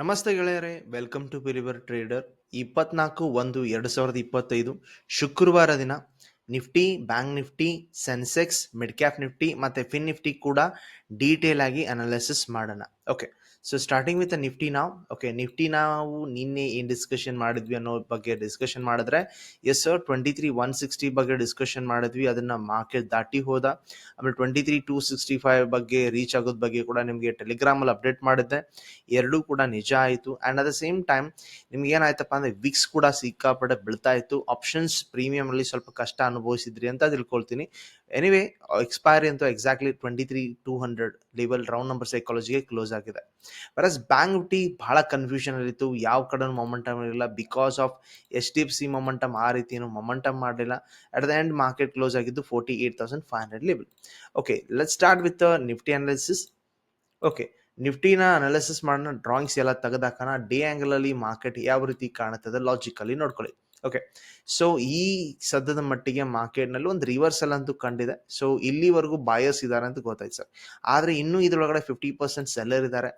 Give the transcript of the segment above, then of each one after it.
ನಮಸ್ತೆ ಗೆಳೆಯರೇ welcome to ಪಿರಿವರ್ trader ಇಪ್ಪತ್ನಾಲ್ಕು ಒಂದು ಎರಡು ಸಾವಿರದ ಇಪ್ಪತ್ತೈದು ಶುಕ್ರವಾರ ದಿನ. Nifty Bank Nifty Sensex mid cap Nifty ಮತ್ತು ಫಿನ್ ನಿಫ್ಟಿ ಕೂಡ ಡೀಟೇಲ್ ಆಗಿ ಅನಾಲಿಸಿಸ್ ಮಾಡೋಣ. Okay so starting with Nifty ನಾವು ಓಕೆ ನಿಫ್ಟಿ ನಾವು ನಿನ್ನೆ ಏನು ಡಿಸ್ಕಷನ್ ಮಾಡಿದ್ವಿ ಅನ್ನೋ ಬಗ್ಗೆ ಡಿಸ್ಕಷನ್ ಮಾಡಿದ್ರೆ yes sir twenty three one sixty ಬಗ್ಗೆ ಡಿಸ್ಕಷನ್ ಮಾಡಿದ್ವಿ, ಅದನ್ನ ಮಾರ್ಕೆಟ್ ದಾಟಿ ಹೋದ. ಆಮೇಲೆ twenty three two sixty five ಬಗ್ಗೆ ರೀಚ್ ಆಗೋದ್ ಬಗ್ಗೆ ಕೂಡ ನಿಮಗೆ ಟೆಲಿಗ್ರಾಮಲ್ಲಿ ಅಪ್ಡೇಟ್ ಮಾಡಿದ್ದೆ. ಎರಡೂ ಕೂಡ ನಿಜ ಆಯಿತು. And at the same time ನಿಮ್ಗೆ ಏನಾಯ್ತಪ್ಪ ಅಂದರೆ ವಿಕ್ಸ್ ಕೂಡ ಸಿಕ್ಕಾಪಟ್ಟೆ ಬೀಳ್ತಾ ಇತ್ತು. ಆಪ್ಷನ್ಸ್ ಪ್ರೀಮಿಯಂ ಅಲ್ಲಿ ಸ್ವಲ್ಪ ಕಷ್ಟ ಅನುಭವಿಸಿದ್ರಿ ಅಂತ ತಿಳ್ಕೊಳ್ತೀನಿ. ಎನಿವೇ ಎಕ್ಸ್ಪೈರಿ ಅಂತೂ exactly twenty three two hundred level round number ಸೈಕಾಲಜಿಗೆ close ಆಗಿದೆ. ಬರಸ್ ಬ್ಯಾಂಕ್ ನಿಫ್ಟಿ ಬಹಳ ಕನ್ಫ್ಯೂಷನ್ ಅಲ್ಲಿತ್ತು ಯಾವ ಕಡೆ ಮೊಮೆಂಟಮ್ ಇರಲಿಲ್ಲ. Because of H D F C momentum ಆ ರೀತಿ ಏನು ಮೊಮೆಂಟಮ್ ಮಾಡಲಿಲ್ಲ. At the end market close ಆಗಿದ್ದು forty eight thousand five hundred level okay let start with Nifty analysis okay ನಿಫ್ಟಿನ analysis ಮಾಡೋಣ ಡ್ರಾಯಿಂಗ್ಸ್ ಎಲ್ಲ ತೆಗೆದಾಕೋಣ ಡೇ ಆ್ಯಂಗಲಲ್ಲಿ ಮಾರ್ಕೆಟ್ ಯಾವ ರೀತಿ ಕಾಣುತ್ತದೆ ಲಾಜಿಕಲಿ ನೋಡ್ಕೊಳ್ಳಿ. ಓಕೆ ಸೊ ಈ ಸದ್ಯದ ಮಟ್ಟಿಗೆ ಮಾರ್ಕೆಟ್ನಲ್ಲಿ ಒಂದು ರಿವರ್ಸಲ್ ಅಂತೂ ಕಂಡಿದೆ. ಸೊ ಇಲ್ಲಿವರೆಗೂ ಬಾಯರ್ಸ್ ಇದ್ದಾರೆ ಅಂತ ಗೊತ್ತಾಯ್ತು ಸರ್. ಆದರೆ ಇನ್ನೂ ಇದರೊಳಗಡೆ ಫಿಫ್ಟಿ ಪರ್ಸೆಂಟ್ ಸೆಲ್ಲರ್ ಇದ್ದಾರೆ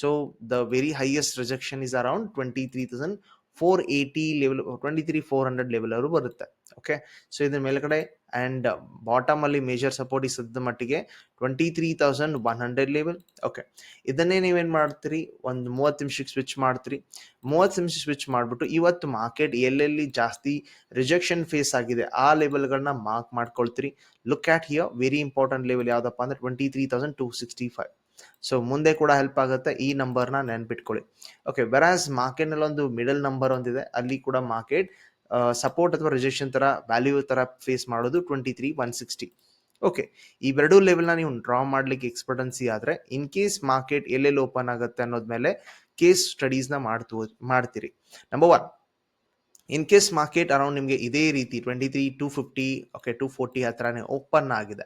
so the very highest rejection is around twenty three thousand four eighty level twenty three four hundred level ಅವರು ಬರುತ್ತೆ. ಓಕೆ ಸೊ ಇದ್ರ ಮೇಲ್ಗಡೆ ಆ್ಯಂಡ್ ಬಾಟಮ್ ಅಲ್ಲಿ ಮೇಜರ್ ಸಪೋರ್ಟ್ ಈ ಸದ್ಯದ ಮಟ್ಟಿಗೆ twenty three thousand one hundred level okay ಇದನ್ನೇ ನೀವೇನು ಮಾಡ್ತೀರಿ? ಒಂದು ಮೂವತ್ತು ನಿಮಿಷಕ್ಕೆ ಸ್ವಿಚ್ ಮಾಡ್ತೀರಿ. ಮೂವತ್ತು ನಿಮಿಷ ಸ್ವಿಚ್ ಮಾಡಿಬಿಟ್ಟು ಇವತ್ತು ಮಾರ್ಕೆಟ್ ಎಲ್ಲೆಲ್ಲಿ ಜಾಸ್ತಿ ರಿಜೆಕ್ಷನ್ ಫೇಸ್ ಆಗಿದೆ, ಆ ಲೆವೆಲ್ಗಳನ್ನ mark ಮಾಡ್ಕೊಳ್ತೀರಿ. Look at here very important level ಯಾವುದಪ್ಪ ಅಂದ್ರೆ twenty three thousand two sixty five so ಮುಂದೆ ಕೂಡ ಹೆಲ್ಪ್ ಆಗುತ್ತೆ ಈ ನಂಬರ್ನ ನೆನ್ಪಿಟ್ಕೊಳ್ಳಿ. ಓಕೆ ವೆರಾಸ್ ಮಾರ್ಕೆಟ್ನಲ್ಲಿ ಒಂದು ಮಿಡಲ್ ನಂಬರ್ ಒಂದಿದೆ, ಅಲ್ಲಿ ಕೂಡ ಮಾರ್ಕೆಟ್ ಸಪೋರ್ಟ್ ಅಥವಾ ರಿಜೆಕ್ಷನ್ ತರ ವ್ಯಾಲ್ಯೂ ತರ ಫೇಸ್ ಮಾಡೋದು twenty three one sixty okay ಇವೆರಡೂ ಲೆವೆಲ್ನ ನೀವು ಡ್ರಾ ಮಾಡ್ಲಿಕ್ಕೆ ಎಕ್ಸ್ಪರ್ಟೆನ್ಸಿ ಆದ್ರೆ ಇನ್ ಕೇಸ್ ಮಾರ್ಕೆಟ್ ಎಲ್ಲೆಲ್ಲಿ ಓಪನ್ ಆಗುತ್ತೆ ಅನ್ನೋದ್ಮೇಲೆ ಕೇಸ್ ಸ್ಟಡೀಸ್ನ ಮಾಡ್ತು, ಮಾಡ್ತೀರಿ. Number one in case market around ನಿಮಗೆ ಇದೇ ರೀತಿ twenty three two fifty okay two forty ಹತ್ರನೇ ಓಪನ್ ಆಗಿದೆ.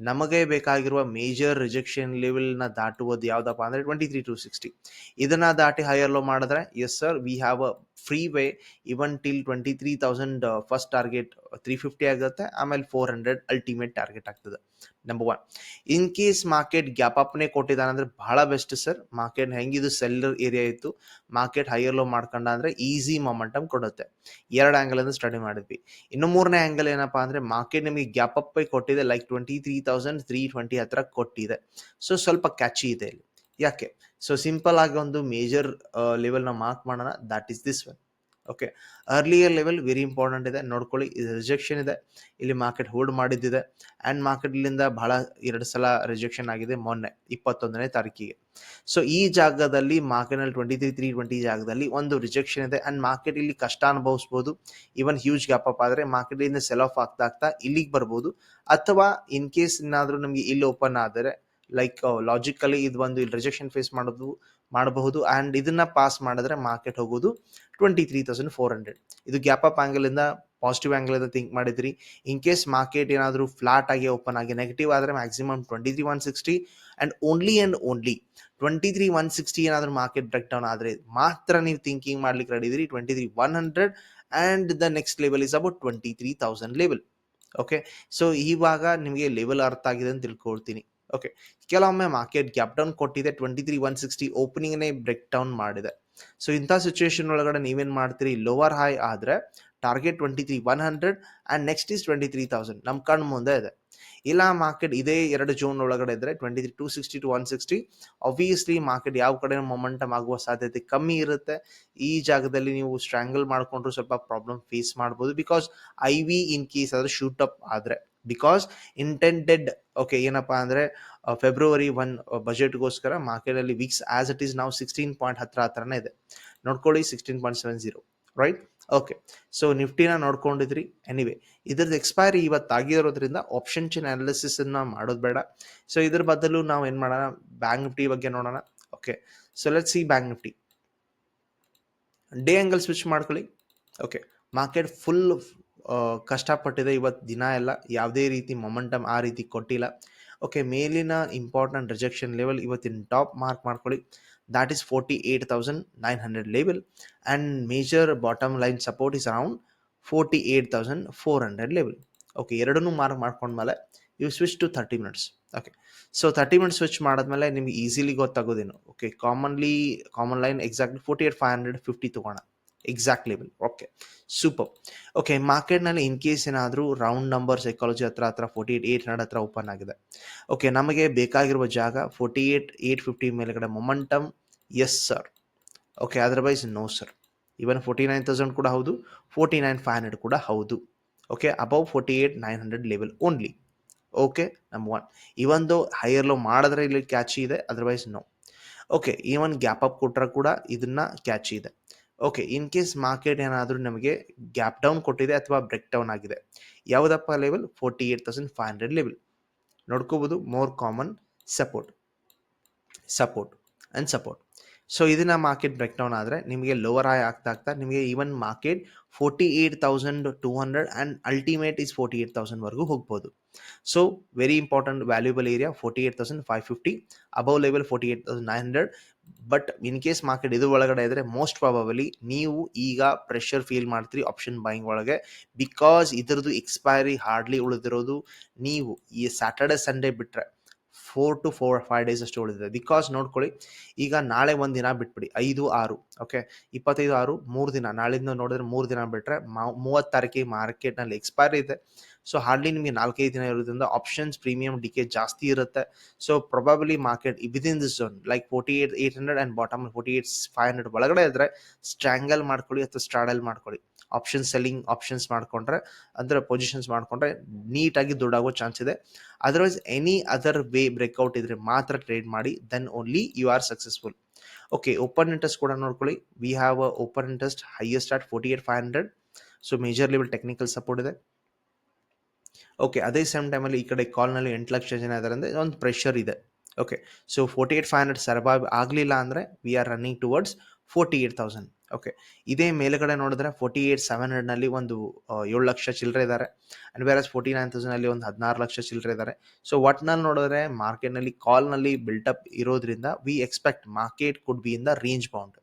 ನಮಗೆ ಬೇಕಾಗಿರುವ ಮೇಜರ್ ರಿಜೆಕ್ಷನ್ ಲೆವೆಲ್ನ ದಾಟುವುದು ಯಾವುದಪ್ಪ ಅಂದರೆ ಟ್ವೆಂಟಿ ತ್ರೀ ಟು ಸಿಕ್ಸ್ಟಿ ಇದನ್ನು ದಾಟಿ ಹೈಯರ್ ಲೋ ಮಾಡಿದ್ರೆ yes sir we have a free way even till twenty three thousand first target three fifty ಆಗುತ್ತೆ ಆಮೇಲೆ ಫೋರ್ ಹಂಡ್ರೆಡ್ ಅಲ್ಟಿಮೇಟ್ ಟಾರ್ಗೆಟ್ ಆಗ್ತದೆ. Number one in case market gap Apne ಕೊಟ್ಟಿದ್ದಾನೆ ಅಂದ್ರೆ ಬಹಳ best sir market ಹೆಂಗಿದು seller area ಇತ್ತು. Market higher low ಮಾಡ್ಕೊಂಡ ಅಂದ್ರೆ ಈಸಿ ಮೊಮೆಂಟಮ್ ಕೊಡುತ್ತೆ. ಎರಡು ಆಂಗಲ್ ಅನ್ನು ಸ್ಟಡಿ ಮಾಡಿದ್ವಿ. ಇನ್ನು ಮೂರನೇ ಆಂಗಲ್ ಏನಪ್ಪಾ ಅಂದ್ರೆ ಮಾರ್ಕೆಟ್ ನಿಮಗೆ ಗ್ಯಾಪ್ ಅಪ್ ಕೊಟ್ಟಿದೆ like twenty three thousand three twenty ಹತ್ರ ಕೊಟ್ಟಿದೆ. ಸೊ ಸ್ವಲ್ಪ ಕ್ಯಾಚಿ ಇದೆ ಇಲ್ಲಿ. ಯಾಕೆ? ಸೊ ಸಿಂಪಲ್ ಆಗಿ ಒಂದು ಮೇಜರ್ ಲೆವೆಲ್ನ ಮಾರ್ಕ್ ಮಾಡೋಣ. That is this one okay earlier level very important ಇದೆ. ನೋಡ್ಕೊಳ್ಳಿ, ಇದು ರಿಜೆಕ್ಷನ್ ಇದೆ. ಇಲ್ಲಿ ಮಾರ್ಕೆಟ್ ಹೋಲ್ಡ್ ಮಾಡಿದ್ದಿದೆ. ಆ್ಯಂಡ್ ಮಾರ್ಕೆಟ್ ಇಲ್ಲಿಂದ ಬಹಳ ಎರಡು ಸಲ ರಿಜೆಕ್ಷನ್ ಆಗಿದೆ ಮೊನ್ನೆ, ಇಪ್ಪತ್ತೊಂದನೇ ತಾರೀಕಿಗೆ. ಸೊ ಈ ಜಾಗದಲ್ಲಿ ಮಾರ್ಕೆಟ್ನಲ್ಲಿ ಟ್ವೆಂಟಿ ತ್ರೀ ತ್ರೀ ಟ್ವೆಂಟಿ ಜಾಗದಲ್ಲಿ ಒಂದು ರಿಜೆಕ್ಷನ್ ಇದೆ. ಆ್ಯಂಡ್ ಮಾರ್ಕೆಟ್ ಇಲ್ಲಿ ಕಷ್ಟ ಅನುಭವಿಸ್ಬೋದು. ಈವನ್ ಹ್ಯೂಜ್ ಗ್ಯಾಪ್ ಅಪ್ ಆದರೆ ಮಾರ್ಕೆಟ್ ಇಂದ ಸೆಲ್ ಆಫ್ ಆಗ್ತಾ ಆಗ್ತಾ ಇಲ್ಲಿಗೆ ಬರ್ಬೋದು. ಅಥವಾ ಇನ್ ಕೇಸ್ ಏನಾದರೂ ನಮಗೆ ಇಲ್ಲಿ ಓಪನ್ ಆದರೆ ಲೈಕ್ ಲಾಜಿಕಲಿ ಇದು ಒಂದು ಇಲ್ಲಿ ರಿಜೆಕ್ಷನ್ ಫೇಸ್ ಮಾಡೋದು, ಮಾಡಬಹುದು ಆ್ಯಂಡ್ ಇದನ್ನ ಪಾಸ್ ಮಾಡಿದ್ರೆ ಮಾರ್ಕೆಟ್ ಹೋಗೋದು twenty three thousand four hundred ಇದು ಗ್ಯಾಪ್ ಅಪ್ ಆ್ಯಂಗಲಿಂದ ಪಾಸಿಟಿವ್ ಆಂಗಲ್ ಇಂದ ಥಿಂಕ್ ಮಾಡಿದ್ರಿ. ಇನ್ ಕೇಸ್ ಮಾರ್ಕೆಟ್ ಏನಾದರೂ ಫ್ಲಾಟ್ ಆಗಿ ಓಪನ್ ಆಗಿ ನೆಗೆಟಿವ್ ಆದರೆ maximum twenty three one sixty and only and only twenty three one sixty ಏನಾದರೂ ಮಾರ್ಕೆಟ್ ಬ್ರೇಕ್ ಡೌನ್ ಆದರೆ ಮಾತ್ರ ನೀವು ಥಿಂಕಿಂಗ್ ಮಾಡ್ಲಿಕ್ಕೆ ರೆಡಿ ಇದ್ರಿ twenty three one hundred and the next level is about twenty three thousand level okay so ಇವಾಗ ನಿಮಗೆ level ಅರ್ಥ ಆಗಿದೆ ಅಂತ ತಿಳ್ಕೊಳ್ತೀನಿ. ಓಕೆ ಕೆಲವೊಮ್ಮೆ ಮಾರ್ಕೆಟ್ ಗ್ಯಾಪ್ ಡೌನ್ ಕೊಟ್ಟಿದೆ. ಟ್ವೆಂಟಿ ತ್ರೀ ಒನ್ ಸಿಕ್ಸ್ಟಿ ಓಪನಿಂಗ್ನೇ ಬ್ರೇಕ್ ಡೌನ್ ಮಾಡಿದೆ. ಸೊ ಇಂಥ ಸಿಚುವೇಶನ್ ಒಳಗಡೆ ನೀವೇನು ಮಾಡ್ತೀರಿ? ಲೋವರ್ ಹೈ ಆದರೆ target twenty three one hundred and next is twenty three thousand ನಮ್ಮ ಕಣ್ಣು ಮುಂದೆ ಇದೆ. ಇಲ್ಲ ಮಾರ್ಕೆಟ್ ಇದೇ ಎರಡು ಜೂನ್ ಒಳಗಡೆ ಇದ್ರೆ twenty three two sixty to one sixty obviously market ಯಾವ ಕಡೆ ಮೊಮೆಂಟಮ್ ಆಗುವ ಸಾಧ್ಯತೆ ಕಮ್ಮಿ ಇರುತ್ತೆ. ಈ ಜಾಗದಲ್ಲಿ ನೀವು ಸ್ಟ್ರಾಂಗಲ್ ಮಾಡಿಕೊಂಡ್ರು ಸ್ವಲ್ಪ ಪ್ರಾಬ್ಲಮ್ ಫೇಸ್ ಮಾಡ್ಬೋದು. Because I V in case ಆದ್ರೆ ಶೂಟ್ ಅಪ್ ಆದರೆ. ಬಿಕಾಸ್ ಇಂಟೆಂಟೆಡ್ ಓಕೆ ಏನಪ್ಪಾ ಅಂದ್ರೆ ಫೆಬ್ರವರಿ ಒನ್ ಬಜೆಟ್ಗೋಸ್ಕರ ಮಾರ್ಕೆಟಲ್ಲಿ ವೀಕ್ಸ್ ಆಸ್ ಇಟ್ ಈಸ್ ನಾವು ಸಿಕ್ಸ್ಟೀನ್ ಪಾಯಿಂಟ್ ಹತ್ರ ಹತ್ರನೇ ಇದೆ. ನೋಡ್ಕೊಳ್ಳಿ sixteen point seven zero right okay so ನಿಫ್ಟಿನ ನೋಡ್ಕೊಂಡಿದ್ರಿ. ಎನಿವೆ ಇದ್ರದ್ದು ಎಕ್ಸ್ಪೈರಿ ಇವತ್ತು ಆಗಿರೋದ್ರಿಂದ ಆಪ್ಷನ್ ಚೇನ್ ಅನಾಲಿಸಿಸ್ ಅನ್ನ ಮಾಡೋದು ಬೇಡ. ಸೊ ಇದ್ರ ಬದಲು ನಾವು ಏನು ಮಾಡೋಣ? ಬ್ಯಾಂಕ್ ನಿಫ್ಟಿ ಬಗ್ಗೆ ನೋಡೋಣ. Okay so let see bank Nifty day angle switch ಮಾಡ್ಕೊಳ್ಳಿ. ಓಕೆ ಮಾರ್ಕೆಟ್ ಫುಲ್ ಕಷ್ಟಪಟ್ಟಿದೆ. ಇವತ್ತು ದಿನ ಎಲ್ಲ ಯಾವುದೇ ರೀತಿ ಮೊಮೆಂಟಮ್ ಆ ರೀತಿ ಕೊಟ್ಟಿಲ್ಲ. ಓಕೆ ಮೇಲಿನ ಇಂಪಾರ್ಟೆಂಟ್ ರಿಜೆಕ್ಷನ್ ಲೆವೆಲ್ ಇವತ್ತಿನ ಟಾಪ್ ಮಾರ್ಕ್ ಮಾಡ್ಕೊಳ್ಳಿ. That is forty eight thousand nine hundred level and major bottom line support is around forty eight thousand four hundred level okay ಎರಡನ್ನೂ ಮಾರ್ಕ್ ಮಾಡ್ಕೊಂಡ್ಮೇಲೆ you switch to thirty minutes okay so thirty minutes switch ಮಾಡಿದ್ಮೇಲೆ ನಿಮ್ಗೆ easily ಗೊತ್ತಾಗೋದೇನು? Okay commonly common line exactly forty eight five hundred fifty ತೊಗೋಣ. Exact level okay super okay ಮಾರ್ಕೆಟ್ನಲ್ಲಿ in case ಏನಾದರೂ round number psychology ಹತ್ರ ಹತ್ರ forty eight eight hundred ಹತ್ರ open ಆಗಿದೆ. Okay ನಮಗೆ ಬೇಕಾಗಿರುವ ಜಾಗ ಫೋರ್ಟಿ ಏಟ್ ಏಟ್ ಫಿಫ್ಟಿ ಮೇಲ್ಗಡೆ momentum yes sir okay otherwise no sir even forty nine thousand ಕೂಡ ಹೌದು ಫೋರ್ಟಿ ನೈನ್ ಫೈವ್ ಹಂಡ್ರೆಡ್ ಕೂಡ ಹೌದು. Okay above forty eight nine hundred level only okay number one ಇವೊಂದು higher low ಮಾಡಿದ್ರೆ ಇಲ್ಲಿ catchy ಇದೆ otherwise no okay even gap up ಕೊಟ್ಟರೆ ಕೂಡ ಇದನ್ನ ಕ್ಯಾಚಿ ಇದೆ. ಓಕೆ ಇನ್ ಕೇಸ್ ಮಾರ್ಕೆಟ್ ಏನಾದರೂ ನಮಗೆ ಗ್ಯಾಪ್ ಡೌನ್ ಕೊಟ್ಟಿದೆ ಅಥವಾ ಬ್ರೇಕ್ ಡೌನ್ ಆಗಿದೆ, ಯಾವುದಪ್ಪ level forty eight thousand five hundred level ನೋಡ್ಕೋಬೋದು more common support support and support so ಇದನ್ನ ಮಾರ್ಕೆಟ್ ಬ್ರೇಕ್ ಡೌನ್ ಆದರೆ ನಿಮಗೆ ಲೋವರ್ ಆಯ್ ಆಗ್ತಾ ಆಗ್ತಾ ನಿಮಗೆ even market forty eight thousand two hundred and ultimate is forty eight ತೌಸಂಡ್ವರೆಗೂ ಹೋಗ್ಬೋದು. So very important valuable area forty eight thousand five fifty above level forty eight thousand nine hundred but in case market ಇದು ಒಳಗಡೆ ಇದ್ರೆ most probably ನೀವು ಈಗ pressure feel ಮಾಡ್ತೀರಿ option buying ಒಳಗೆ. Because ಇದರದ್ದು expiry hardly ಉಳಿದಿರೋದು, ನೀವು ಈ ಸ್ಯಾಟರ್ಡೆ ಸಂಡೇ ಬಿಟ್ಟರೆ four to four five days ಅಷ್ಟು ಉಳಿದಿದೆ. ಬಿಕಾಸ್ ನೋಡ್ಕೊಳ್ಳಿ, ಈಗ ನಾಳೆ ಒಂದು ದಿನ ಬಿಟ್ಬಿಡಿ, ಐದು, ಆರು ಓಕೆ ಇಪ್ಪತ್ತೈದು, ಆರು, ಮೂರು ದಿನ. ನಾಳಿಂದ ನೋಡಿದ್ರೆ ಮೂರು ದಿನ ಬಿಟ್ಟರೆ ಮೂವತ್ತು ತಾರೀಕಿಗೆ ಮಾರ್ಕೆಟ್ನಲ್ಲಿ ಎಕ್ಸ್ಪೈರಿ ಇದೆ. ಸೊ ಹಾರ್ಡ್ಲಿ ನಿಮಗೆ ನಾಲ್ಕೈದು ದಿನ ಇರೋದ್ರಿಂದ ಆಪ್ಷನ್ಸ್ ಪ್ರೀಮಿಯಂ ಡಿಕೆ ಜಾಸ್ತಿ ಇರುತ್ತೆ. So probably market within this zone like forty eight eight hundred and bottom forty eight five hundred ಒಳಗಡೆ ಇದ್ರೆ ಸ್ಟ್ರ್ಯಾಂಗಲ್ ಮಾಡ್ಕೊಳ್ಳಿ ಅಥವಾ ಸ್ಟ್ರಾಡಲ್ ಮಾಡ್ಕೊಳ್ಳಿ. ಆಪ್ಷನ್ ಸೆಲ್ಲಿಂಗ್ ಆಪ್ಷನ್ಸ್ ಮಾಡ್ಕೊಂಡ್ರೆ, ಅಂದರೆ ಪೊಸಿಷನ್ಸ್ ಮಾಡಿಕೊಂಡ್ರೆ ನೀಟಾಗಿ ದುಡ್ಡಾಗೋ ಚಾನ್ಸ್ ಇದೆ. Otherwise any other way breakout ಇದ್ರೆ ಮಾತ್ರ ಟ್ರೇಡ್ ಮಾಡಿ then only you are successful okay open interest ಕೂಡ ನೋಡ್ಕೊಳ್ಳಿ. We have a open interest highest at forty eight five hundred so major level technical support ಇದೆ. Okay ಅದೇ same ಟೈಮಲ್ಲಿ ಈ ಕಡೆ ಕಾಲ್ನಲ್ಲಿ ಎಂಟು ಲಕ್ಷ ಜನ ಇದ್ದಾರೆ ಅಂದರೆ ಒಂದು ಪ್ರೆಷರ್ ಇದೆ. Okay so forty eight five hundred survive ಆಗಲಿಲ್ಲ ಅಂದರೆ we are running towards forty eight thousand okay ಇದೇ ಮೇಲುಗಡೆ ನೋಡಿದ್ರೆ ಫೋರ್ಟಿ ಏಟ್ ಸೆವೆನ್ ಹಂಡ್ರೆಡ್ನಲ್ಲಿ ಒಂದು ಏಳು ಲಕ್ಷ ಚಿಲ್ಲರೆ ಇದ್ದಾರೆ ಆ್ಯಂಡ್ ಬೇರೆ ಫೋರ್ಟಿ ನೈನ್ ತೌಸಂಡಲ್ಲಿ ಒಂದು ಹದಿನಾರು ಲಕ್ಷ ಚಿಲ್ಲರೆ ಇದ್ದಾರೆ ಸೊ ಒಟ್ನಲ್ಲಿ ನೋಡಿದ್ರೆ ಮಾರ್ಕೆಟ್ನಲ್ಲಿ ಕಾಲ್ನಲ್ಲಿ ಬಿಲ್ಟಪ್ ಇರೋದ್ರಿಂದ we expect market could be in the range bound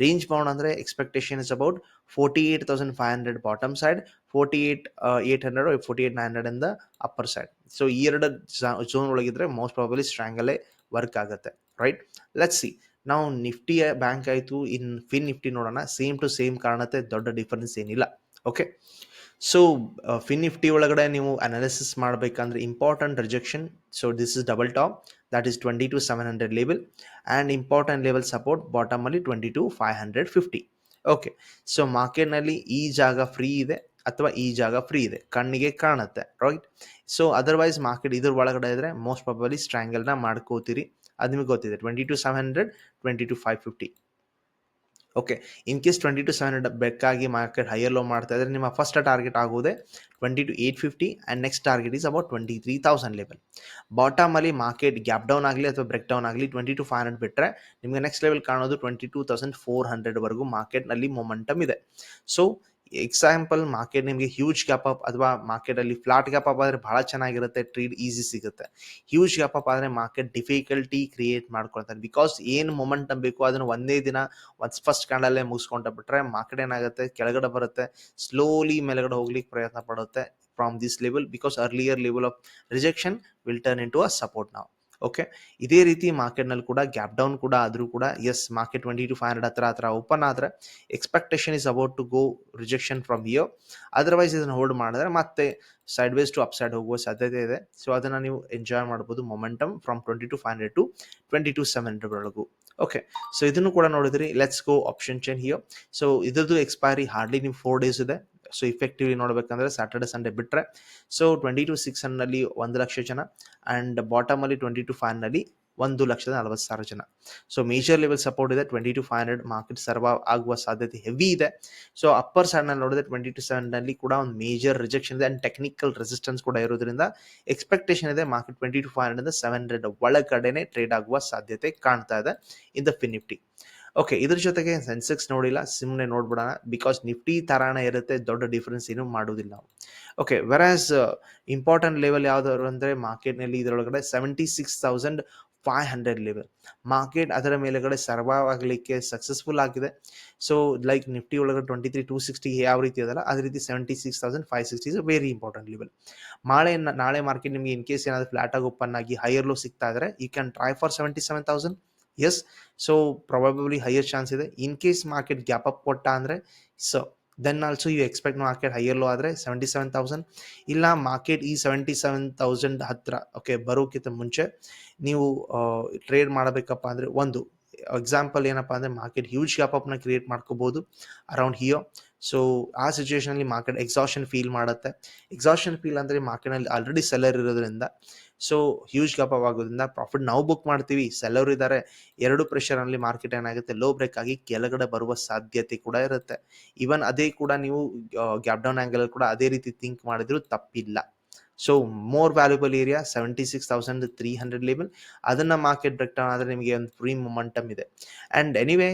range bound ಅಂದರೆ expectation is about forty eight thousand five hundred bottom side forty eight eight hundred forty eight nine hundred ಇಂದ upper side so ಈ ಎರಡು zone ಒಳಗಿದ್ರೆ most probably ಸ್ಟ್ರಾಂಗಲ್ಲೇ work ಆಗುತ್ತೆ right let see ನಾವು Nifty bank ಆಯಿತು, in Fin Nifty ನೋಡೋಣ. Same to same ಕಾರಣತೆ, ದೊಡ್ಡ ಡಿಫರೆನ್ಸ್ ಏನಿಲ್ಲ ಓಕೆ ಸೊ ಫಿನ್ ನಿಫ್ಟಿ ಒಳಗಡೆ ನೀವು ಅನಾಲಿಸಿಸ್ ಮಾಡಬೇಕಂದ್ರೆ important rejection so this is double top that is twenty two seven hundred level and important level support ಬಾಟಮಲ್ಲಿ twenty two five hundred fifty okay so ಮಾರ್ಕೆಟ್ನಲ್ಲಿ ಈ ಜಾಗ free ಇದೆ. ಅಥವಾ ಈ ಜಾಗ ಫ್ರೀ ಇದೆ, ಕಣ್ಣಿಗೆ ಕಾಣುತ್ತೆ ರೈಟ್ ಸೊ ಅದರ್ವೈಸ್ ಮಾರ್ಕೆಟ್ ಇದ್ರ ಒಳಗಡೆ ಇದ್ರೆ ಮೋಸ್ಟ್ ಪ್ರಾಬಲಿ ಸ್ಟ್ರ್ಯಾಂಗಲ್ನ ಮಾಡ್ಕೋತೀರಿ. ಅದು ನಿಮಗೆ ಗೊತ್ತಿದೆ twenty two seven hundred twenty two five fifty okay in case twenty two seven hundred ಬೆಕ್ಕಾಗಿ market higher low ಮಾಡ್ತಾ ಇದ್ರೆ ನಿಮ್ಮ ಫಸ್ಟ್ ಟಾರ್ಗೆಟ್ ಆಗೋದೆ twenty two eight fifty and next target is about twenty three thousand level ಬಾಟಮಲ್ಲಿ market gap down ಆಗಲಿ ಅಥವಾ break down ಆಗಲಿ twenty two five hundred ಬಿಟ್ಟರೆ ನಿಮಗೆ next level ಕಾಣೋದು ಟ್ವೆಂಟಿ ಟು ತೌಸಂಡ್ ಫೋರ್ ಹಂಡ್ರೆಡ್ವರೆಗೂ ಮಾರ್ಕೆಟ್ನಲ್ಲಿ ಮೊಮೆಂಟಮ್ ಇದೆ. ಸೊ ಎಕ್ಸಾಂಪಲ್ ಮಾರ್ಕೆಟ್ ನಿಮಗೆ ಹ್ಯೂಜ್ ಗ್ಯಾಪ್ ಅಪ್ ಅಥವಾ ಮಾರ್ಕೆಟಲ್ಲಿ ಫ್ಲಾಟ್ ಗ್ಯಾಪ್ ಅಪ್ ಆದರೆ ಭಾಳ ಚೆನ್ನಾಗಿರುತ್ತೆ ಟ್ರೇಡ್ ಈಸಿ ಸಿಗುತ್ತೆ. ಹ್ಯೂಜ್ ಗ್ಯಾಪ್ ಅಪ್ ಆದರೆ ಮಾರ್ಕೆಟ್ ಡಿಫಿಕಲ್ಟಿ ಕ್ರಿಯೇಟ್ ಮಾಡ್ಕೊಳ್ತಾರೆ ಬಿಕಾಸ್ ಏನು ಮೊಮೆಂಟಮ್ ಬೇಕು ಅದನ್ನು ಒಂದೇ ದಿನ ಒಂದು ಫಸ್ಟ್ ಕ್ಯಾಂಡಲ್ಲೇ ಮುಗಿಸ್ಕೊಂಡ ಬಿಟ್ರೆ ಮಾರ್ಕೆಟ್ ಏನಾಗುತ್ತೆ? ಕೆಳಗಡೆ ಬರುತ್ತೆ. ಸ್ಲೋಲಿ ಮೇಲೆಗಡೆ ಹೋಗ್ಲಿಕ್ಕೆ ಪ್ರಯತ್ನ ಪಡುತ್ತೆ from this level because earlier level of rejection will turn into a support ನಾವು ಓಕೆ? ಇದೇ ರೀತಿ ಮಾರ್ಕೆಟ್ನಲ್ಲಿ ಕೂಡ ಗ್ಯಾಪ್ ಡೌನ್ ಕೂಡ ಆದರೂ ಕೂಡ yes market twenty two five hundred ಹತ್ರ ಹತ್ರ ಓಪನ್ ಆದರೆ expectation is about to go rejection from here otherwise ಇದನ್ನು ಹೋಲ್ಡ್ ಮಾಡಿದ್ರೆ ಮತ್ತೆ sideways to upside ಹೋಗುವ ಸಾಧ್ಯತೆ ಇದೆ. ಸೊ ಅದನ್ನು ನೀವು ಎಂಜಾಯ್ ಮಾಡ್ಬೋದು momentum from twenty two five hundred to twenty two seven hundred ಒಳಗೂ ಓಕೆ ಸೊ ಇದನ್ನು ಕೂಡ ನೋಡಿದ್ರಿ. Let's go option chain here so ಇದ್ರದ್ದು ಎಕ್ಸ್ಪೈರಿ ಹಾರ್ಡ್ಲಿ ನೀವು ಫೋರ್ ಡೇಸ್ ಇದೆ. ಸೊ ಇಫೆಕ್ಟಿವ್ಲಿ ನೋಡಬೇಕಂದ್ರೆ ಸ್ಯಾಟರ್ಡೆ ಸಂಡೇ ಬಿಟ್ಟರೆ ಸೊ ಟ್ವೆಂಟಿ ಟು ಸಿಕ್ಸ್ ಹಂಡ್ರಲ್ಲಿ ಒಂದು ಲಕ್ಷ ಜನ ಆ್ಯಂಡ್ ಬಾಟಮಲ್ಲಿ ಟ್ವೆಂಟಿ ಟು ಫೈವ್ನಲ್ಲಿ ಒಂದು ಲಕ್ಷದ ನಲವತ್ತು ಸಾವಿರ ಜನ. ಸೊ ಮೇಜರ್ ಲೆವೆಲ್ ಸಪೋರ್ಟ್ ಇದೆ. Twenty two five hundred market survive ಆಗುವ ಸಾಧ್ಯತೆ ಹೆವಿ ಇದೆ. ಸೊ ಅಪ್ಪರ್ ಸೈಡ್ನಲ್ಲಿ ನೋಡಿದ್ರೆ ಟ್ವೆಂಟಿ ಟು ಸೆವೆನ್ನಲ್ಲಿ ಕೂಡ ಒಂದು ಮೇಜರ್ ರಿಜೆಕ್ಷನ್ ಇದೆ. ಆ್ಯಂಡ್ ಟೆಕ್ನಿಕಲ್ ರೆಸಿಸ್ಟೆನ್ಸ್ ಕೂಡ ಇರೋದ್ರಿಂದ ಎಕ್ಸ್ಪೆಕ್ಟೇಷನ್ ಇದೆ market twenty two five hundred seven hundred ಒಳಗಡೆನೆ ಟ್ರೇಡ್ ಆಗುವ ಸಾಧ್ಯತೆ ಕಾಣ್ತಾ ಇದೆ in the Fin Nifty okay ಇದ್ರ ಜೊತೆಗೆ ಸೆನ್ಸೆಕ್ಸ್ ನೋಡಿಲ್ಲ ಸಿಮ್ನೆ ನೋಡ್ಬಿಡೋಣ. ಬಿಕಾಸ್ ನಿಫ್ಟಿ ತರಾಣ ಇರುತ್ತೆ, ದೊಡ್ಡ ಡಿಫ್ರೆನ್ಸ್ ಏನು ಮಾಡೋದಿಲ್ಲ ನಾವು ಓಕೆ ವೆರಾಸ್ ಇಂಪಾರ್ಟೆಂಟ್ ಲೆವೆಲ್ ಯಾವ್ದಾದ್ರು ಅಂದರೆ ಮಾರ್ಕೆಟ್ನಲ್ಲಿ ಇದರೊಳಗಡೆ seventy six thousand five hundred level market ಅದರ ಮೇಲೆಗಡೆ ಸರ್ವೈವ್ ಆಗಲಿಕ್ಕೆ ಸಕ್ಸಸ್ಫುಲ್ ಆಗಿದೆ. ಸೊ ಲೈಕ್ ನಿಫ್ಟಿ ಒಳಗೆ ಟ್ವೆಂಟಿ ತ್ರೀ ಟೂ ಸಿಕ್ಸ್ಟಿ ಯಾವ ರೀತಿ ಅದಲ್ಲ, ಅದೇ ರೀತಿ seventy six thousand five sixty is very important level ನಾಳೆ ನಾಳೆ ಮಾರ್ಕೆಟ್ ನಿಮಗೆ ಇನ್ ಕೇಸ್ ಏನಾದರೂ ಫ್ಲಾಟ್ ಆಗಿ ಓಪನ್ ಆಗಿ ಹೈಯರ್ ಲೋ ಸಿಗ್ತಾ ಇದ್ರೆ you can try for seventy seven thousand yes so probably higher chance ಇದೆ. In case market gap up ಕೊಟ್ಟ ಅಂದರೆ so then also you expect market higher low ಆದರೆ seventy seven thousand ಇಲ್ಲ market ಈ seventy seven thousand ಹತ್ತಿರ okay ಬರೋಕ್ಕಿಂತ ಮುಂಚೆ ನೀವು ಟ್ರೇಡ್ ಮಾಡಬೇಕಪ್ಪ ಅಂದರೆ ಒಂದು ಎಕ್ಸಾಂಪಲ್ ಏನಪ್ಪ ಅಂದರೆ ಮಾರ್ಕೆಟ್ ಹ್ಯೂಜ್ ಗ್ಯಾಪ್ ಅಪ್ನ ಕ್ರಿಯೇಟ್ ಮಾಡ್ಕೋಬೋದು ಅರೌಂಡ್ ಹಿಯೋ ಸೊ ಆ ಸಿಚುವೇಶನಲ್ಲಿ ಮಾರ್ಕೆಟ್ ಎಕ್ಸಾಷನ್ ಫೀಲ್ ಮಾಡುತ್ತೆ. ಎಕ್ಸಾಷನ್ ಫೀಲ್ ಅಂದರೆ ಮಾರ್ಕೆಟ್ನಲ್ಲಿ ಆಲ್ರೆಡಿ ಸೆಲ್ಲರ್ ಇರೋದ್ರಿಂದ ಸೊ ಹ್ಯೂಜ್ ಗಪ್ ಆಗೋದ್ರಿಂದ ಪ್ರಾಫಿಟ್ ನಾವು ಬುಕ್ ಮಾಡ್ತೀವಿ. ಸೆಲ್ಲರ್ ಇದ್ದಾರೆ ಎರಡು ಪ್ರೆಷರಲ್ಲಿ ಮಾರ್ಕೆಟ್ ಏನಾಗುತ್ತೆ? ಲೋ ಬ್ರೇಕ್ ಆಗಿ ಕೆಳಗಡೆ ಬರುವ ಸಾಧ್ಯತೆ ಕೂಡ ಇರುತ್ತೆ. ಈವನ್ ಅದೇ ಕೂಡ ನೀವು ಗ್ಯಾಪ್ ಡೌನ್ ಆ್ಯಂಗಲ್ ಕೂಡ ಅದೇ ರೀತಿ ಥಿಂಕ್ ಮಾಡಿದ್ರು ತಪ್ಪಿಲ್ಲ. So more valuable area seventy six thousand three hundred level ಅದನ್ನು ಮಾರ್ಕೆಟ್ ಬ್ರೇಕ್ ಡೌನ್ ಆದರೆ ನಿಮಗೆ ಒಂದು ಫ್ರೀ ಮೊಮೆಂಟಮ್ ಇದೆ. ಆ್ಯಂಡ್ ಎನಿವೇ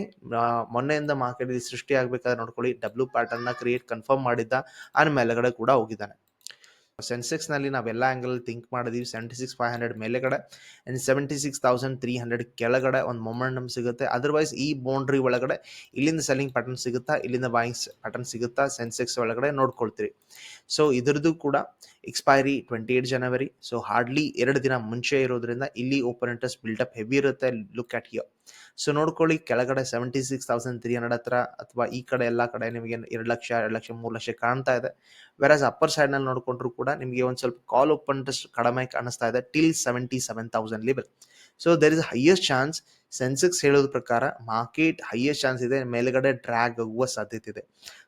ಮೊನ್ನೆಯಿಂದ ಮಾರ್ಕೆಟ್ ಸೃಷ್ಟಿ ಆಗ್ಬೇಕಾದ್ರೆ ನೋಡ್ಕೊಳ್ಳಿ. ಡಬ್ಲ್ಯೂ ಪ್ಯಾಟರ್ನ ಕ್ರಿಯೇಟ್ ಕನ್ಫರ್ಮ್ ಮಾಡಿದ್ದ. ಆಮೇಲೆ ಮೇಲೆಗಡೆ ಕೂಡ ಹೋಗಿದ್ದಾನೆ. ಸೆನ್ಸೆಕ್ಸ್ನಲ್ಲಿ ನಾವೆಲ್ಲ ಆಂಗಲ್ ಥಿಂಕ್ ಮಾಡಿದೀವಿ. ಸೆವೆಂಟಿ ಸಿಕ್ಸ್ ಫೈವ್ ಹಂಡ್ರೆಡ್ ಮೇಲೆಗಡೆ and seventy six thousand three hundred ಕೆಳಗಡೆ ಒಂದು ಮೊಮೆಂಟಮ್ ಸಿಗುತ್ತೆ. ಅದರ್ವೈಸ್ ಈ ಬೌಂಡ್ರಿ ಒಳಗಡೆ ಇಲ್ಲಿಂದ ಸೆಲ್ಲಿಂಗ್ ಪ್ಯಾಟರ್ನ್ ಸಿಗುತ್ತಾ, ಇಲ್ಲಿಂದ ಬಾಯಿಂಗ್ ಪ್ಯಾಟರ್ನ್ ಸಿಗುತ್ತಾ ಸೆನ್ಸೆಕ್ಸ್ ಒಳಗಡೆ ನೋಡ್ಕೊಳ್ತೀರಿ. ಸೊ ಇದ್ರದ್ದು ಕೂಡ expiry twenty eight January so hardly ಎರಡು ದಿನ ಮುಂಚೆ ಇರೋದ್ರಿಂದ ಇಲ್ಲಿ ಓಪನ್ ಇಂಟ್ರೆಸ್ಟ್ ಬಿಲ್ಡಪ್ ಹೆವಿ ಇರುತ್ತೆ. ಲುಕ್ ಅಟ್ ಹಿಯರ್ ಸೊ ನೋಡ್ಕೊಳ್ಳಿ, ಕೆಳಗಡೆ seventy six thousand three hundred ಹತ್ರ ಅಥವಾ ಈ ಕಡೆ ಎಲ್ಲ ಕಡೆ ನಿಮಗೆ ಎರಡು ಲಕ್ಷ ಎರಡು ಲಕ್ಷ, ಮೂರು ಲಕ್ಷ ಕಾಣ್ತಾ ಇದೆ. ವೆರಾಸ್ ಅಪ್ಪರ್ ಸೈಡ್ನಲ್ಲಿ ನೋಡ್ಕೊಂಡ್ರು ಕೂಡ ನಿಮಗೆ ಒಂದು ಸ್ವಲ್ಪ ಕಾಲ್ ಓಪನ್ ಇಂಟ್ರೆಸ್ಟ್ ಕಡಿಮೆ ಕಾಣಿಸ್ತಾ ಇದೆ till seventy seven thousand level so there is highest chance Sensex ಹೇಳೋದ್ರ ಪ್ರಕಾರ ಮಾರ್ಕೆಟ್ ಹೈಯೆಸ್ಟ್ ಚಾನ್ಸ್ ಇದೆ. ಮೇಲ್ಗಡೆ ಡ್ರ್ಯಾಗ್ ಆಗುವ ಸಾಧ್ಯತೆ ಇದೆ.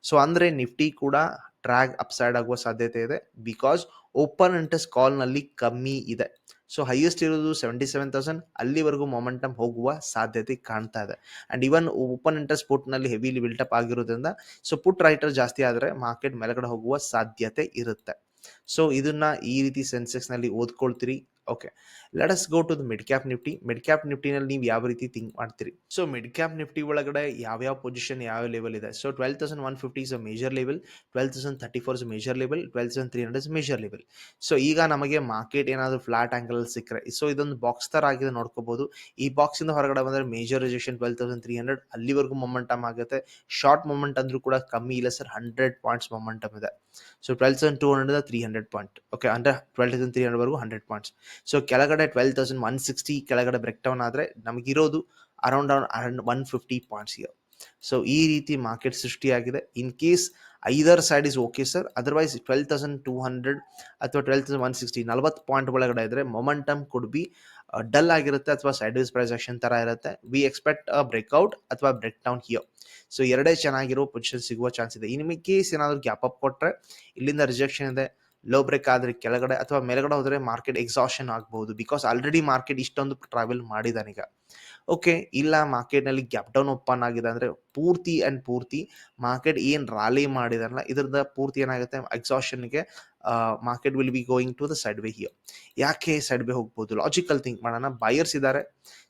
ಸೊ ಅಂದರೆ ನಿಫ್ಟಿ ಕೂಡ ಡ್ರ್ಯಾಗ್ ಅಪ್ಸೈಡ್ ಆಗುವ ಸಾಧ್ಯತೆ ಇದೆ ಬಿಕಾಸ್ ಓಪನ್ ಇಂಟ್ರೆಸ್ಟ್ ಕಾಲ್ನಲ್ಲಿ ಕಮ್ಮಿ ಇದೆ. ಸೊ ಹೈಯೆಸ್ಟ್ ಇರೋದು ಸೆವೆಂಟಿ ಸೆವೆನ್ ತೌಸಂಡ್ ಅಲ್ಲಿವರೆಗೂ ಮೊಮೆಂಟಮ್ ಹೋಗುವ ಸಾಧ್ಯತೆ ಕಾಣ್ತಾ ಇದೆ. ಆ್ಯಂಡ್ ಇವನ್ ಓಪನ್ ಇಂಟ್ರೆಸ್ಟ್ ಪುಟ್ನಲ್ಲಿ ಹೆವಿಲಿ ಬಿಲ್ಟಪ್ ಆಗಿರೋದ್ರಿಂದ ಸೊ ಪುಟ್ ರೈಟರ್ ಜಾಸ್ತಿ ಆದರೆ ಮಾರ್ಕೆಟ್ ಮೇಲೆಗಡೆ ಹೋಗುವ ಸಾಧ್ಯತೆ ಇರುತ್ತೆ. ಸೊ ಇದನ್ನ ಈ ರೀತಿ ಸೆನ್ಸೆಕ್ಸ್ನಲ್ಲಿ ಓದ್ಕೊಳ್ತೀರಿ. Okay let go to the mid cap Nifty mid cap ನಿಫ್ಟಿನಲ್ಲಿ ನೀವು ಯಾವ ರೀತಿ ಥಿಂಕ್ ಮಾಡ್ತೀರಿ? ಸೊ ಮಿಡ್ ಕ್ಯಾಪ್ ನಿಫ್ಟಿ ಒಳಗಡೆ ಯಾವ್ಯಾವ ಪೊಸಿಷನ್ ಯಾವ ಲೆವೆಲ್ ಇದೆ? So twelve thousand one fifty is major level twelve thousand thirty four is major level twelve thousand three hundred is major level so ಈಗ ನಮಗೆ ಮಾರ್ಕೆಟ್ ಏನಾದರೂ flat angle ಸಿಕ್ಕರೆ so ಇದೊಂದು box ಥರ ಆಗಿದೆ ನೋಡ್ಕೋಬಹುದು ಈ ಬಾಕ್ಸ್ ಇಂದ ಹೊರಗಡೆ ಬಂದರೆ major rejection twelve thousand three hundred ಅಲ್ಲಿವರೆಗೂ ಮೊಮೆಂಟಮ್ ಆಗುತ್ತೆ. ಶಾರ್ಟ್ ಮೊಮೆಂಟ್ ಅಂದರೂ ಕೂಡ ಕಮ್ಮಿ ಇಲ್ಲ ಸರ್ ಹಂಡ್ರೆಡ್ ಪಾಯಿಂಟ್ಸ್ ಮೊಮೆಂಟಮ್ ಇದೆ. So twelve thousand two hundred three hundred point okay ಅಂದರೆ ಟ್ವೆಲ್ ತೌಸಂಡ್ ತ್ರೀ ಹಂಡ್ರೆಡ್ವರೆಗೂ ಹಂಡ್ರೆಡ್ ಪಾಯಿಂಟ್ಸ್ ಸೊ ಕೆಳಗಡೆ ಟ್ವೆಲ್ ತೌಸಂಡ್ ಒನ್ ಸಿಕ್ಸ್ಟಿ ಕೆಳಗಡೆ ಬ್ರೇಕ್ ಡೌನ್ ಆದರೆ ನಮಗಿರೋದು around around one fifty points here so ಈ ರೀತಿ market ಸೃಷ್ಟಿಯಾಗಿದೆ. In case either side is okay sir otherwise twelve thousand two hundred ಅಥವಾ twelve thousand one sixty ನಲ್ವತ್ತು point ಒಳಗಡೆ ಇದ್ರೆ momentum could be dull ಆಗಿರುತ್ತೆ ಅಥವಾ ಸೈಡ್ ವೈಸ್ ಪ್ರೈಸ್ ಆಕ್ಷನ್ ಥರ ಇರುತ್ತೆ. ವಿ ಎಕ್ಸ್ಪೆಕ್ಟ್ ಅ ಬ್ರೇಕ್ಔಟ್ ಅಥವಾ ಬ್ರೇಕ್ ಡೌನ್ ಹಿಯರ್ ಸೊ ಎರಡೇ ಚೆನ್ನಾಗಿರೋ ಪೊಸಿಷನ್ ಸಿಗುವ ಚಾನ್ಸ್ ಇದೆ. ಇನ್ ಕೇಸ್ ಏನಾದರೂ ಗ್ಯಾಪ್ ಅಪ್ ಕೊಟ್ಟರೆ ಇಲ್ಲಿಂದ ರಿಜೆಕ್ಷನ್ ಇದೆ ಲೋ ಬ್ರೇಕ್ ಆದರೆ ಕೆಳಗಡೆ ಅಥವಾ ಮೇಲ್ಗಡೆ ಹೋದರೆ ಮಾರ್ಕೆಟ್ ಎಕ್ಸಾಷನ್ ಆಗ್ಬಹುದು ಬಿಕಾಸ್ ಆಲ್ರೆಡಿ ಮಾರ್ಕೆಟ್ ಇಷ್ಟೊಂದು ಟ್ರಾವೆಲ್ ಮಾಡಿದಾನೀಗ. ಓಕೆ, ಇಲ್ಲ ಮಾರ್ಕೆಟ್ನಲ್ಲಿ ಗ್ಯಾಪ್ ಡೌನ್ ಓಪನ್ ಆಗಿದೆ ಅಂದರೆ ಪೂರ್ತಿ ಆ್ಯಂಡ್ ಪೂರ್ತಿ ಮಾರ್ಕೆಟ್ ಏನು ರಾಲಿ ಮಾಡಿದಾರಲ್ಲ ಇದ್ರದ ಪೂರ್ತಿ ಏನಾಗುತ್ತೆ? ಎಕ್ಸಾಷನ್ಗೆ market will be going to the sideway here ಯಾಕೆ ಸೈಡ್ ವೇ ಹೋಗ್ಬೋದು? ಲಾಜಿಕಲ್ ಥಿಂಕ್ ಮಾಡೋಣ. ಬಯರ್ಸ್ ಇದ್ದಾರೆ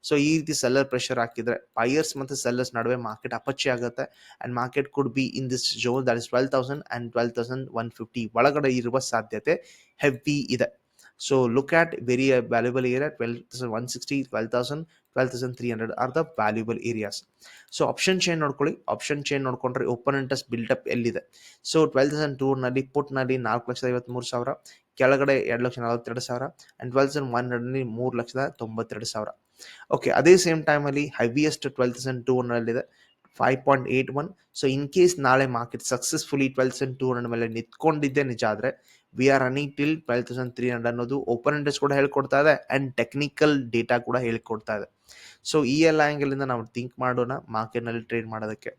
ಸೊ ಈ ರೀತಿ ಸೆಲ್ಲರ್ ಪ್ರೆಷರ್ ಹಾಕಿದ್ರೆ ಬಯರ್ಸ್ ಮತ್ತು ಸೆಲ್ಲರ್ಸ್ ನಡುವೆ ಮಾರ್ಕೆಟ್ ಅಪಚ್ಚಿ ಆಗುತ್ತೆ. And market could be in this zone that is twelve thousand and twelve thousand one fifty ಒಳಗಡೆ ಇರುವ ಸಾಧ್ಯತೆ ಹೆವಿ ಇದೆ. So look at very valuable area twelve thousand one sixty twelve thousand twelve thousand three hundred are the valuable areas so option chain ನೋಡ್ಕೊಳ್ಳಿ. Option chain ನೋಡ್ಕೊಂಡ್ರೆ open interest buildup ಎಲ್ಲಿದೆ? So twelve thousand ಟೂರ್ನಲ್ಲಿ ಪುಟ್ನಲ್ಲಿ ನಾಲ್ಕು ಲಕ್ಷದ ಐವತ್ತ್ಮೂರು ಸಾವಿರ, ಕೆಳಗಡೆ ಎರಡು ಲಕ್ಷ ನಲವತ್ತೆರಡು ಸಾವಿರ ಆ್ಯಂಡ್ ಟ್ವೆಲ್ ತೌಸಂಡ್ ಒನ್ ಹಂಡ್ರೆಡ್ನಲ್ಲಿ ಮೂರು ಲಕ್ಷದ ತೊಂಬತ್ತೆರಡು ಸಾವಿರ. ಓಕೆ ಅದೇ ಸೇಮ್ ಟೈಮಲ್ಲಿ ಹೈವಿಯೆಸ್ಟ್ twelve thousand two ಹಂಡ್ರೆಡಲ್ಲಿದೆ five point eight one so in case ನಾಳೆ market successfully twelve thousand two hundred ಮೇಲೆ ನಿಂತ್ಕೊಂಡಿದ್ದೆ ನಿಜ ಆದರೆ we are running till twelve thousand three hundred ಅನ್ನೋದು ಓಪನ್ ಇಂಟ್ರೆಸ್ಟ್ ಕೂಡ ಹೇಳ್ಕೊಡ್ತಾ ಇದೆ ಆ್ಯಂಡ್ ಟೆಕ್ನಿಕಲ್ ಡೇಟಾ ಕೂಡ ಹೇಳ್ಕೊಡ್ತಾ ಇದೆ ಸೊ ಈ ಎಲ್ಲ ಆ್ಯಂಗಲಿಂದ ನಾವು ಥಿಂಕ್ ಮಾಡೋಣ ಮಾರ್ಕೆಟ್ನಲ್ಲಿ ಟ್ರೇಡ್ ಮಾಡೋದಕ್ಕೆ.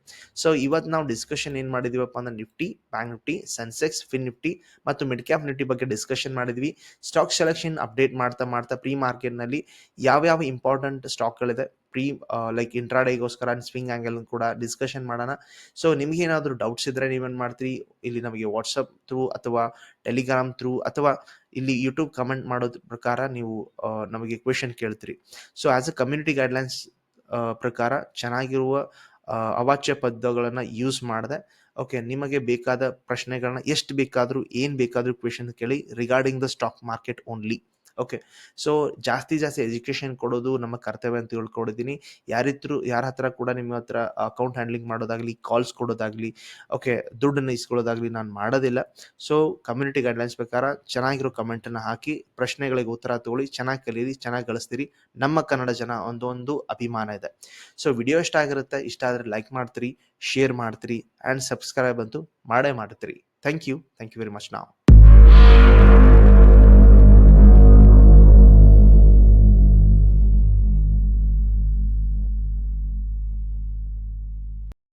ಸೊ ಇವತ್ತು ನಾವು ಡಿಸ್ಕಷನ್ ಏನು ಮಾಡಿದೀವಪ್ಪ ಅಂದ್ರೆ Nifty bank Nifty Sensex fin Nifty ಮತ್ತು ಮಿಡ್ ಕ್ಯಾಪ್ ನಿಫ್ಟಿ ಬಗ್ಗೆ ಡಿಸ್ಕಷನ್ ಮಾಡಿದ್ವಿ. ಸ್ಟಾಕ್ ಸೆಲೆಕ್ಷನ್ ಅಪ್ಡೇಟ್ ಮಾಡ್ತಾ ಮಾಡ್ತಾ ಪ್ರೀ ಮಾರ್ಕೆಟ್ನಲ್ಲಿ ಯಾವ್ಯಾವ ಇಂಪಾರ್ಟೆಂಟ್ ಸ್ಟಾಕ್ಗಳಿದೆ ಪ್ರೀ ಲೈಕ್ ಇಂಟ್ರಾಡೇಗೋಸ್ಕರ ಸ್ವಿಂಗ್ ಆ್ಯಂಗಲ್ ಕೂಡ ಡಿಸ್ಕಷನ್ ಮಾಡೋಣ. ಸೊ ನಿಮ್ಗೆ ಡೌಟ್ಸ್ ಇದ್ದರೆ ನೀವೇನು ಮಾಡ್ತೀರಿ? ಇಲ್ಲಿ ನಮಗೆ ವಾಟ್ಸಪ್ ಥ್ರೂ ಅಥವಾ ಟೆಲಿಗ್ರಾಮ್ ಥ್ರೂ ಅಥವಾ ಇಲ್ಲಿ ಯೂಟ್ಯೂಬ್ ಕಮೆಂಟ್ ಮಾಡೋದ್ರ ಪ್ರಕಾರ ನೀವು ನಮಗೆ ಕ್ವೆಶನ್ ಕೇಳ್ತೀರಿ. So as a community guidelines ಪ್ರಕಾರ ಚೆನ್ನಾಗಿರುವ ಅವಾಚ್ಯ ಪದಗಳನ್ನು ಯೂಸ್ ಮಾಡಿದೆ ಓಕೆ ನಿಮಗೆ ಬೇಕಾದ ಪ್ರಶ್ನೆಗಳನ್ನ, ಎಷ್ಟು ಬೇಕಾದರೂ, ಏನು ಬೇಕಾದರೂ ಕ್ವೆಶನ್ ಕೇಳಿ regarding the stock market only okay so ಜಾಸ್ತಿ ಜಾಸ್ತಿ ಎಜುಕೇಷನ್ ಕೊಡೋದು ನಮ್ಮ ಕರ್ತವ್ಯ ಅಂತ ಹೇಳ್ಕೊಡಿದ್ದೀನಿ ಯಾರಿದ್ರು, ಯಾರ ಹತ್ರ ಕೂಡ ನಿಮ್ಮ ಹತ್ರ ಅಕೌಂಟ್ ಹ್ಯಾಂಡ್ಲಿಂಗ್ ಮಾಡೋದಾಗಲಿ ಕಾಲ್ಸ್ ಕೊಡೋದಾಗಲಿ ಓಕೆ ದುಡ್ಡನ್ನು ಇಸ್ಕೊಳ್ಳೋದಾಗಲಿ ನಾನು ಮಾಡೋದಿಲ್ಲ. ಸೊ ಕಮ್ಯುನಿಟಿ ಗೈಡ್ಲೈನ್ಸ್ ಪ್ರಕಾರ ಚೆನ್ನಾಗಿರೋ ಕಮೆಂಟನ್ನು ಹಾಕಿ, ಪ್ರಶ್ನೆಗಳಿಗೆ ಉತ್ತರ ತಗೊಳ್ಳಿ, ಚೆನ್ನಾಗಿ ಕಲೀರಿ, ಚೆನ್ನಾಗಿ ಕಳಿಸ್ತೀರಿ ನಮ್ಮ ಕನ್ನಡ ಜನ ಒಂದು ಒಂದು ಅಭಿಮಾನ ಇದೆ. ಸೊ ವಿಡಿಯೋ ಇಷ್ಟ ಆಗಿರುತ್ತೆ, ಇಷ್ಟ ಆದರೆ ಲೈಕ್ ಮಾಡ್ತೀರಿ ಶೇರ್ ಮಾಡ್ತೀರಿ ಆ್ಯಂಡ್ ಸಬ್ಸ್ಕ್ರೈಬ್ ಅಂತೂ ಮಾಡೇ ಮಾಡ್ತೀರಿ. Thank you thank you very much ನಾವು